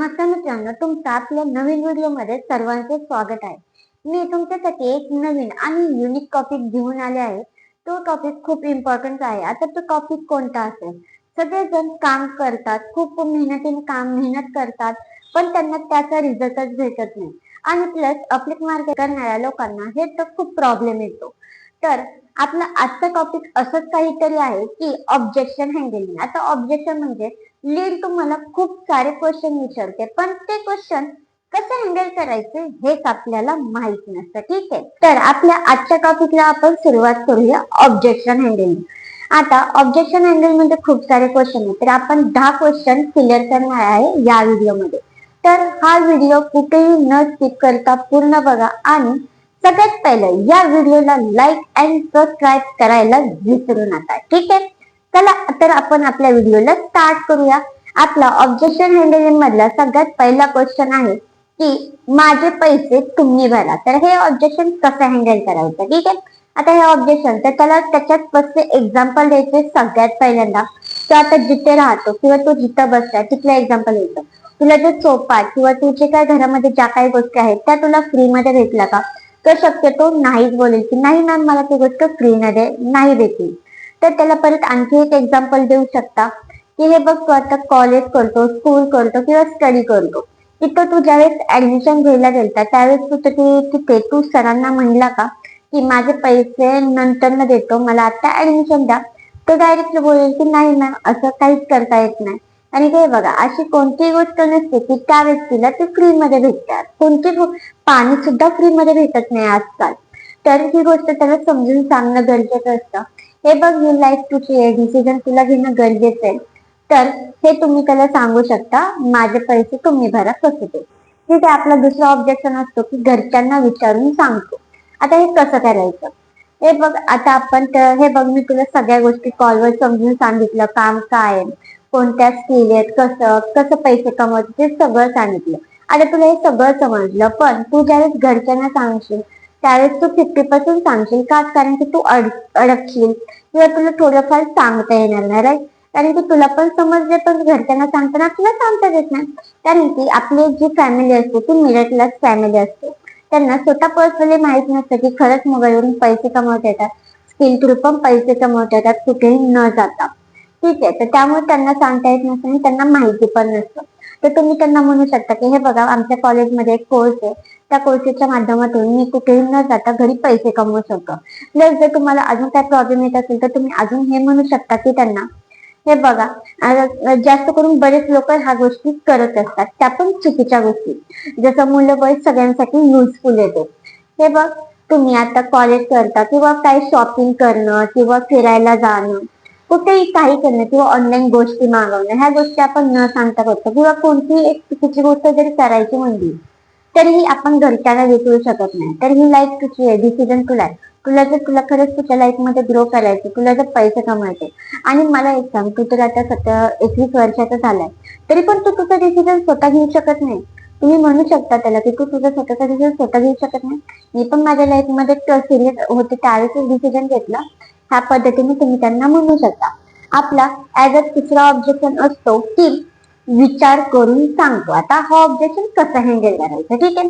नमस्कार मित्रांनो तुमचं आपल्या नवीन व्हिडिओमध्ये सर्वांचे स्वागत आहे. मी तुमच्यासाठी एक नवीन आणि युनिक टॉपिक घेऊन आले आहे. तो टॉपिक खूप इम्पॉर्टंट आहे. आता तो टॉपिक कोणता असेल? सगळेजण काम करतात खूप मेहनतीने काम मेहनत करतात पण त्यांना त्याचा रिझल्टच भेटत नाही. आणि प्लस अप्लिक मार्केट करणाऱ्या लोकांना हे तर खूप प्रॉब्लेम येतो. तर आपला आजचा टॉपिक असंच काहीतरी आहे की ऑब्जेक्शन हँडलिंग आता ऑब्जेक्शन म्हणजे लीड तुम्हाला खूप सारे क्वेश्चन विचारते. पण ते क्वेश्चन कसं हँडल करायचे हेच आपल्याला माहीत नसतं. ठीक आहे? तर आपल्या आजच्या टॉपिकला आपण सुरुवात करूया ऑब्जेक्शन हँडलिंग आता ऑब्जेक्शन हँडलमध्ये खूप सारे क्वेश्चन आहेत. तर आपण दहा क्वेश्चन क्लिअर करणार आहे या व्हिडिओमध्ये तर हा व्हिडिओ कुठेही न स्किप करता पूर्ण बघा आणि सगळ्यात पहिलं या व्हिडिओला लाईक अँड सबस्क्राईब करायला विसरू नका. ठीक आहे? चला तर आपण आपल्या व्हिडिओला स्टार्ट करूया. आपला ऑब्जेक्शन हँडलिंग मधला सगळ्यात पहिला क्वेश्चन आहे की माझे पैसे तुम्ही भरा. तर हे ऑब्जेक्शन कसं हँडल करायचं? ठीक आहे? आता हे ऑब्जेक्शन तर त्याला त्याच्यात फक्त एक्झाम्पल द्यायचे सगळ्यात पहिल्यांदा. तो आता जिथे राहतो किंवा तो जिथं बसला तिथलं एक्झाम्पल द्यायचं. तुला जे सोपा किंवा तुझे काय घरामध्ये ज्या काही गोष्टी आहेत त्या तुला फ्रीमध्ये भेटल्या का? तर शक्यतो नाहीच बोलेल की नाही मॅम मला ती गोष्ट फ्रीमध्ये नाही भेटली. तर त्याला परत आणखी एक एक्झाम्पल देऊ शकता. की हे बघ तू आता कॉलेज करतो स्कूल करतो किंवा स्टडी करतो. तिथं तू ज्यावेळेस ऍडमिशन घ्यायला गेलता त्यावेळेस तू तिथे तिथे तू सरांना म्हणला का की माझे पैसे नंतर न देतो मला आता ऍडमिशन द्या. तो डायरेक्टली बोलेल की नाही मॅम असं काहीच करता येत नाही. आणि ते बघा अशी कोणतीही गोष्ट नसते की त्या व्यक्तीला ते फ्रीमध्ये भेटतात. कोणती पाणी सुद्धा फ्रीमध्ये भेटत नाही आजकाल. तर ही गोष्ट त्याला समजून सांगणं गरजेचं असतं. हे बघ ही लाईफ तुझी क्रिएट डिसिजन तुला घेणं गरजेचं आहे. तर हे तुम्ही त्याला सांगू शकता माझे पैसे तुम्ही भरा कसे ते ठीक आहे आपला दुसरा ऑब्जेक्शन असतो की घरच्यांना विचारून सांगतो. आता हे कसं करायचं? हे बघ आता आपण हे बघ मी तुला सगळ्या गोष्टी कॉलवर समजून सांगितलं. काम काय आहे? कोणत्या स्किल आहेत? कसं? कसं पैसे कमवत ते सगळं सांगितलं. आता तुला हे सगळं समजलं पण तू ज्यावेळेस घरच्यांना सांगशील त्यावेळेस तू फिफ्टी पर्सेंट सांगशील का? कारण की तू अड अडकशील. किंवा तुला थोडंफार सांगता येणार नाही राईट कारण की तुला पण समजले पण घरच्यांना सांगताना तुला सांगता येत नाही. कारण की आपली जी फॅमिली असते ती मिडल क्लास फॅमिली असते. त्यांना स्वतः पर्सनली माहीत नसतं की खरंच मोबाईलवरून पैसे कमवता येतात. स्किल थ्रू पण पैसे कमवता येतात कुठेही न जाता. ठीक आहे तर त्यामुळे त्यांना सांगता येत नसतं आणि त्यांना माहिती पण नसतं. तर तुम्ही त्यांना म्हणू शकता की हे बघा आमच्या कॉलेजमध्ये एक कोर्स आहे. त्या कोर्सेसच्या माध्यमातून मी कुठेही न जाता घरी पैसे कमवू शकतो. प्लस जर तुम्हाला अजून काय प्रॉब्लेम येत असेल तर तुम्ही अजून हे म्हणू शकता की त्यांना हे बघा जास्त करून बरेच लोक ह्या गोष्टी करत असतात. त्या पण चुकीच्या गोष्टी. जसं वय सगळ्यांसाठी युजफुल येते. हे बघ तुम्ही आता कॉलेज करता किंवा काही शॉपिंग करणं किंवा फिरायला जाणं कुठेही काही करणं किंवा ऑनलाईन गोष्टी मागवणं ह्या गोष्टी आपण न सांगता करतो. किंवा कोणतीही एक चुकीची गोष्ट जरी करायची म्हणली तरीही आपण घरच्यांना विसरू शकत नाही. तर ही लाईफ तुझी आहे. डिसिजन तुला आहे. तुला जर तुला खरंच तुझ्या लाईफमध्ये ग्रो करायचं तुला जर पैसे कमवायचे आणि मला एक सांग तू तर आता सतरा एकवीस वर्षाचा झालाय तरी पण तू तुझं डिसिजन स्वतः घेऊ शकत नाही. तुम्ही म्हणू शकता त्याला की तू तुझं स्वतःचा डिसिजन स्वतः घेऊ शकत नाही. मी पण माझ्या लाईफमध्ये सिरियस होते त्यावेळेस डिसिजन घेतला. ह्या पद्धतीने तुम्ही त्यांना म्हणू शकता. आपला ऍज अ तिसरा ऑब्जेक्शन असतो की विचार करून सांगतो. आता हा ऑब्जेक्शन कसं हँडल करायचं? ठीक आहे?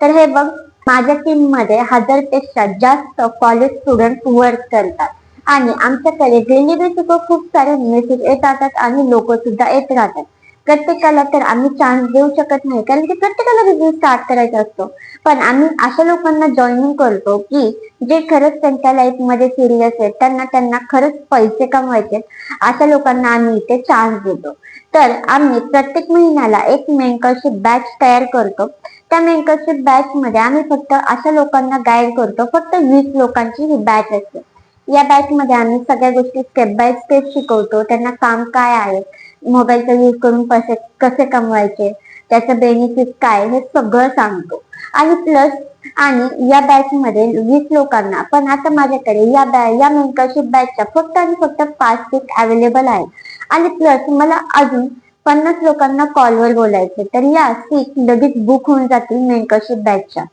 तर हे बघ माझ्या टीममध्ये हजारपेक्षा जास्त कॉलेज स्टुडंट वर्क करतात. आणि आमच्याकडे डेली बेसिस खूप सारे मेसेज येत राहतात आणि लोक सुद्धा येत राहतात. प्रत्येकाला तर आम्ही चान्स देऊ शकत नाही. कारण की प्रत्येकाला बिझनेस स्टार्ट करायचा असतो. पण आम्ही अशा लोकांना जॉईनिंग करतो की जे खरंच त्यांच्या लाईफमध्ये सिरियस आहेत. त्यांना त्यांना खरंच पैसे कमवायचे. अशा लोकांना आम्ही इथे चान्स देतो. तर आम्ही प्रत्येक महिन्याला एक मेंटरशिप बॅच तयार करतो. त्या मेंटरशिप बॅच मध्ये आम्ही फक्त अशा लोकांना गाईड करतो. फक्त वीस लोकांची ही बॅच असते. या बॅच मध्ये आम्ही सगळ्या गोष्टी स्टेप बाय स्टेप शिकवतो. त्यांना काम काय आहे? मोबाईलचा यूज करून पैसे कसे कमवायचे त्याचं बेनिफिट काय हे सगळं सांगतो. आणि प्लस आणि या बॅच मध्ये वीस लोकांना पण आता माझ्याकडे या बॅ या मेंटरशिप बॅचच्या फक्त आणि फक्त पाच सीट अवेलेबल आहे आणि प्लस मला अजून पन्नास लोकांना कॉलवर बोलायचे तर या सीट लगेच बुक होऊन जातील मेंटरशिप बॅचच्या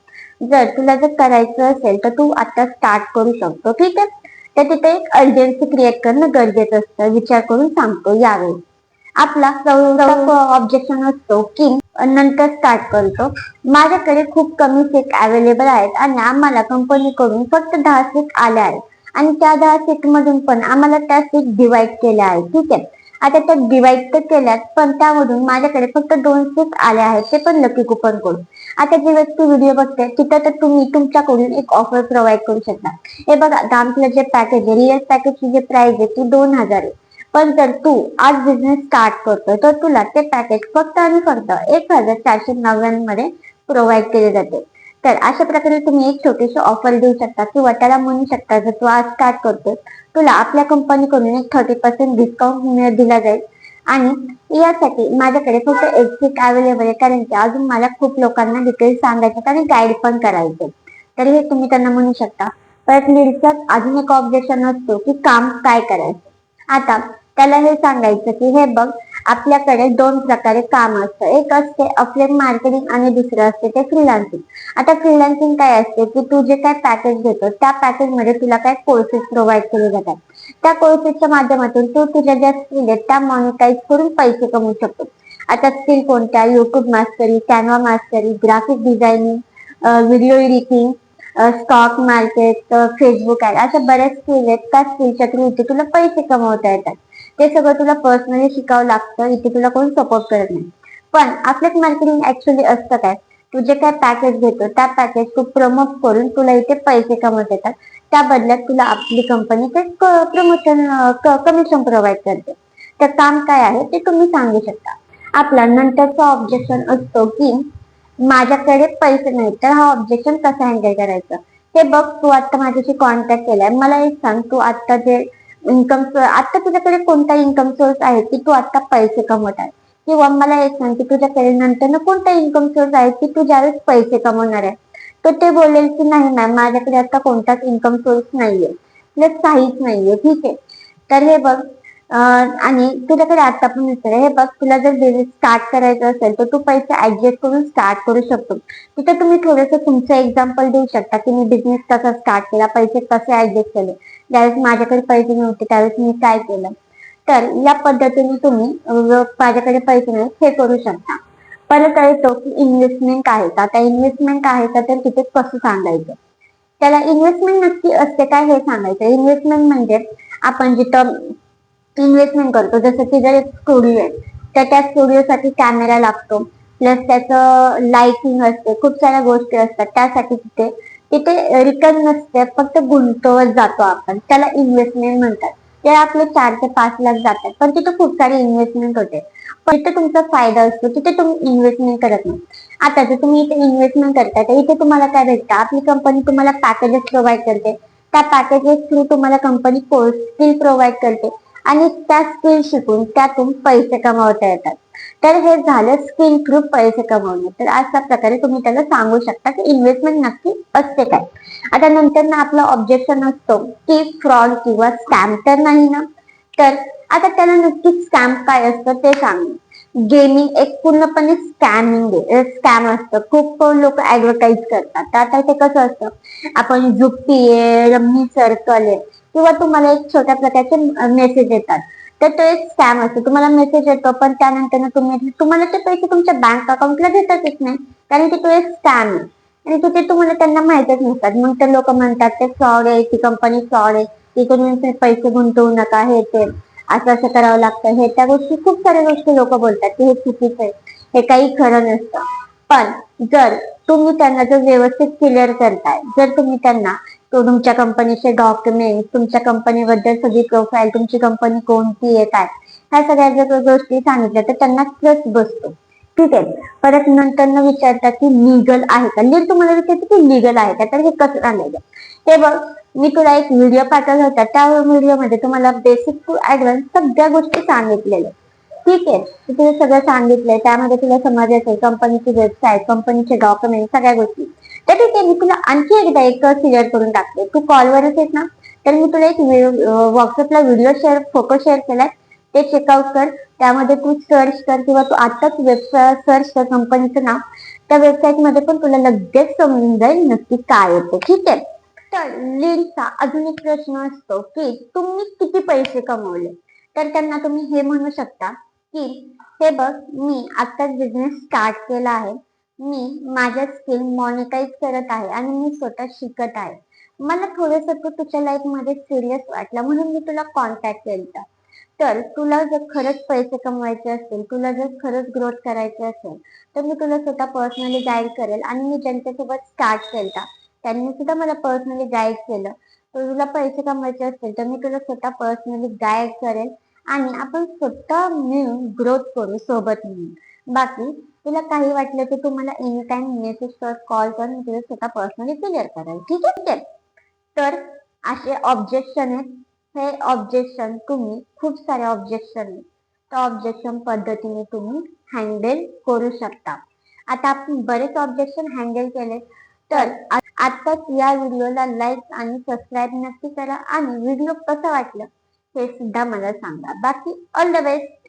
जर तुला जर करायचं असेल तर तू आता स्टार्ट करू शकतो ठीक आहे? तर तिथे एक अर्जन्सी क्रिएट करणं गरजेचं असतं विचार करून सांगतो यावेळी. आपला ऑब्जेक्शन असतो की नंतर स्टार्ट करतो. माझ्याकडे खूप कमी सीट अवेलेबल आहेत आणि आम्हाला कंपनीकडून फक्त दहा सीट आल्या आहेत. आणि त्या दहा सीट मधून पण आम्हाला त्या सीट डिवाइड केल्या आहेत. ठीक आहे? आता त्या डिवाइड तर केल्यात पण त्यामधून माझ्याकडे फक्त दोन सीट आल्या आहेत ते पण लकी कुपनकडून. आता जी व्यक्ती व्हिडिओ बघते तिथं तर तुम्ही तुमच्याकडून एक ऑफर प्रोव्हाइड करू शकता. हे बघा आता आपलं जे पॅकेज आहे रिअल पॅकेजची जी प्राइस आहे ती दोन हजार आहे. पण जर तू आज बिझनेस स्टार्ट करतोय तर तुला ते पॅकेज फक्त आणि फक्त एक हजार चारशे नव्याण्णवमध्ये प्रोव्हाइड केले जाते. तर अशा प्रकारे तुम्ही एक छोटीशी ऑफर देऊ शकता किंवा त्याला म्हणू शकता जर तू आज स्टार्ट करतोय तुला आपल्या कंपनीकडून एक थर्टी पर्सेंट डिस्काउंट दिला जाईल. आणि यासाठी माझ्याकडे फक्त एक सीट अवेलेबल आहे कारण की अजून मला खूप लोकांना डिटेल्स सांगायचे आणि गाईड पण करायचे तर हे तुम्ही त्यांना म्हणू शकता. परत लीडचा अजून एक ऑब्जेक्शन असतो की काम काय करायचं. आता त्याला हे सांगायचं की हे बघ आपल्याकडे दोन प्रकारे काम असतं. एक असते अफलेट मार्केटिंग आणि दुसरं असते ते फ्रीलान्सिंग आता फ्रीलान्सिंग काय असते की तू जे काय पॅकेज घेतो त्या पॅकेजमध्ये तुला काय कोर्सेस प्रोव्हाइड केले जातात. त्या कोर्सेसच्या माध्यमातून तू तुझ्या ज्या स्किल आहेत त्या मॉनिटाईज करून पैसे कमवू शकतो. आता स्किल कोणत्या? YouTube mastery Canva mastery graphic designing video editing stock market Facebook ad अशा बऱ्याच स्किल आहेत. त्या स्किलच्या थ्रू इथे तुला पैसे कमवता येतात. ते सगळं तुला पर्सनली शिकावं लागतं इथे तुला कोण सपोर्ट करत नाही. पण आपल्याच मार्केटिंग ऍक्च्युली असतं काय? तू जे काय पॅकेज घेतो त्या पॅकेज तू प्रमोट करून तुला इथे पैसे कमवत येतात. त्या बदल्यात तुला आपली कंपनी ते प्रमोशन कमिशन प्रोव्हाइड करते. तर काम काय आहे ते तुम्ही सांगू शकता. आपला नंतरचा ऑब्जेक्शन असतो की माझ्याकडे पैसे नाही तर हा ऑब्जेक्शन कसा हँडल करायचं? हे बघ तू आता माझ्याशी कॉन्टॅक्ट केलाय. मला एक सांग तू आता जे इन्कम आता तुझ्याकडे कोणता इन्कम सोर्स आहे? की तू आता पैसे कमवत आहे? किंवा मला एक सांग की तुझ्याकडे नंतर कोणता इन्कम सोर्स आहे की तू ज्यावेळेस पैसे कमवणार आहे? तर ते बोलेल की नाही मॅम माझ्याकडे आता कोणताच इन्कम सोर्स नाहीये. प्लस काहीच नाहीये. ठीक आहे. तर हे बघ आणि तुझ्याकडे आता पण विचार हे बघ तुला जर बिझनेस स्टार्ट करायचं असेल तर तू पैसे ऍडजस्ट करून स्टार्ट करू शकतो. तिथे तुम्ही थोडस तुमचं एक्झाम्पल देऊ शकता की मी बिझनेस कसा स्टार्ट केला पैसे कसे ऍडजस्ट केले. ज्यावेळेस माझ्याकडे पैसे नव्हते त्यावेळेस मी काय केलं? तर या पद्धतीने तुम्ही माझ्याकडे पैसे नाही हे करू शकता. परत येतो की इन्व्हेस्टमेंट आहे का? आता इन्व्हेस्टमेंट आहे का? तर तिथे कसं सांगायचं? त्याला इन्व्हेस्टमेंट नक्की असते काय हे सांगायचं. इन्व्हेस्टमेंट म्हणजे आपण जिथं इन्व्हेस्टमेंट करतो जसं की जर एक स्टुडिओ आहे तर त्या स्टुडिओसाठी कॅमेरा लागतो. प्लस त्याचं लाइटिंग असते खूप साऱ्या गोष्टी असतात. त्यासाठी तिथे तिथे रिटर्न नसते फक्त गुंतवत जातो आपण. त्याला इन्व्हेस्टमेंट म्हणतात. ते आपले चार ते पाच लाख जातात. पण तिथे खूप सारी इन्व्हेस्टमेंट होते. पण तिथे तुमचा फायदा असतो तिथे तुम्ही इन्व्हेस्टमेंट करत नाही. आता जर तुम्ही इथे इन्व्हेस्टमेंट करताय तर इथे तुम्हाला काय भेटतं? आपली कंपनी तुम्हाला पॅकेजेस प्रोव्हाइड करते. त्या पॅकेजेस थ्रू तुम्हाला कंपनी कोर्स स्किल प्रोव्हाइड करते. आणि त्या स्किल शिकून त्यातून पैसे कमावता येतात. तर हे झालं स्किल थ्रू पैसे कमवणे. तर अशा प्रकारे तुम्ही त्याला सांगू शकता की इन्व्हेस्टमेंट नक्की असते काय. आता नंतर ना आपलं ऑब्जेक्शन असतो की फ्रॉड किंवा स्कॅम तर नाही ना. तर आता त्याला नक्की स्कॅम काय असतं ते सांग. गेमिंग एक पूर्णपणे स्कॅमिंग स्कॅम असतं. खूप लोक ऍडव्हर्टाईज करतात. तर आता ते कसं असतं? आपण झुप्पी आहे रम्मी सर्कल आहे. किंवा तुम्हाला एक छोट्या प्रकारचे मेसेज येतात. तर तो एक स्कॅम असतो. तुम्हाला मेसेज येतो पण त्यानंतर तुम्ही तुम्हाला ते पैसे तुमच्या बँक अकाउंटला देतातच नाही. कारण की तो एक स्कॅम आहे. आणि तिथे तुम्हाला त्यांना माहितच नसतात. मग तर लोक म्हणतात ते फ्रॉड आहे ती कंपनी फ्रॉड आहे. तिथे पैसे गुंतवू नका हे ते. असं असं करावं लागतं. हे त्या गोष्टी खूप साऱ्या गोष्टी लोक बोलतात की हे चुकीचं आहे. हे काही खरं नसतं. पण जर तुम्ही त्यांना जर व्यवस्थित क्लिअर करताय जर तुम्ही त्यांना तो तुमच्या कंपनीचे डॉक्युमेंट तुमच्या कंपनीबद्दल सगळी प्रोफाईल तुमची कंपनी कोणती आहे काय? ह्या सगळ्या जर गोष्टी सांगितल्या तर त्यांना प्लस बसतो. ठीक आहे? परत नंतर न विचारतात की लिगल आहे का? लीड तुम्हाला विचारते की लिगल आहे का? तर हे कसं सांगायचं ते? बघ मी तुला एक व्हिडिओ पाठवला होता. त्या व्हिडिओमध्ये तुम्हाला बेसिक टू ऍडव्हान्स सगळ्या गोष्टी सांगितलेल्या ठीक आहे? तुला सगळं सांगितलंय. त्यामध्ये तुला समजायचंय कंपनीची वेबसाईट कंपनीचे डॉक्युमेंट सगळ्या गोष्टी. तर ठीक आहे मी तुला आणखी एकदा एक क्लिअर करून टाकते तू कॉलवरच येत ना? तर मी तुला एक व्हॉट्सअपला व्हिडिओ शेअर फोटो शेअर केलाय. ते चेकआउट कर. त्यामध्ये तू सर्च कर किंवा तू आताच वेबसाईट सर्च कर कंपनीचं नाव. त्या वेबसाईटमध्ये पण तुला लगेच समजून जाईल नक्की काय येतं. ठीक आहे? तर लिंकचा अजून एक प्रश्न असतो की तुम्ही किती पैसे कमवले? तर त्यांना तुम्ही हे म्हणू शकता की हे बघ मी आताच बिझनेस स्टार्ट केला आहे. मी माझ्या स्किल मॉनिटाईज करत आहे आणि मी स्वतः शिकत आहे. मला थोडस तू तुझ्या लाईफमध्ये सिरियस वाटला म्हणून मी तुला कॉन्टॅक्ट केला तर तुला जर खरंच पैसे कमवायचे असतील तुला जर खरंच ग्रोथ करायचे असेल तर मी तुला स्वतः पर्सनली गाईड करेल आणि मी ज्यांच्यासोबत स्टार्ट केला त्यांनी सुद्धा मला पर्सनली गाईड केलं. तर तुला पैसे कमवायचे असतील तर मी तुला स्वतः पर्सनली गाईड करेल आणि आपण स्वतः मिळून ग्रोथ करू सोबत मिळून. बाकी तुला काही वाटलं तर तू मला एनी टाइम मेसेज कर कॉल कर मी तुला स्वतः पर्सनली क्लिअर करेल. ठीक आहे? तर असे ऑब्जेक्शन आहेत. हे ऑब्जेक्शन तुम्ही खूप सारे ऑब्जेक्शन आहेत. त्या ऑब्जेक्शन पद्धतीने तुम्ही हँडल करू शकता. आता आपण बरेच ऑब्जेक्शन हँडल केले तर आत्ताच या व्हिडिओला लाईक आणि सबस्क्राईब नक्की करा. आणि व्हिडिओ कसा वाटलं हे सुद्धा मला सांगा. बाकी ऑल द बेस्ट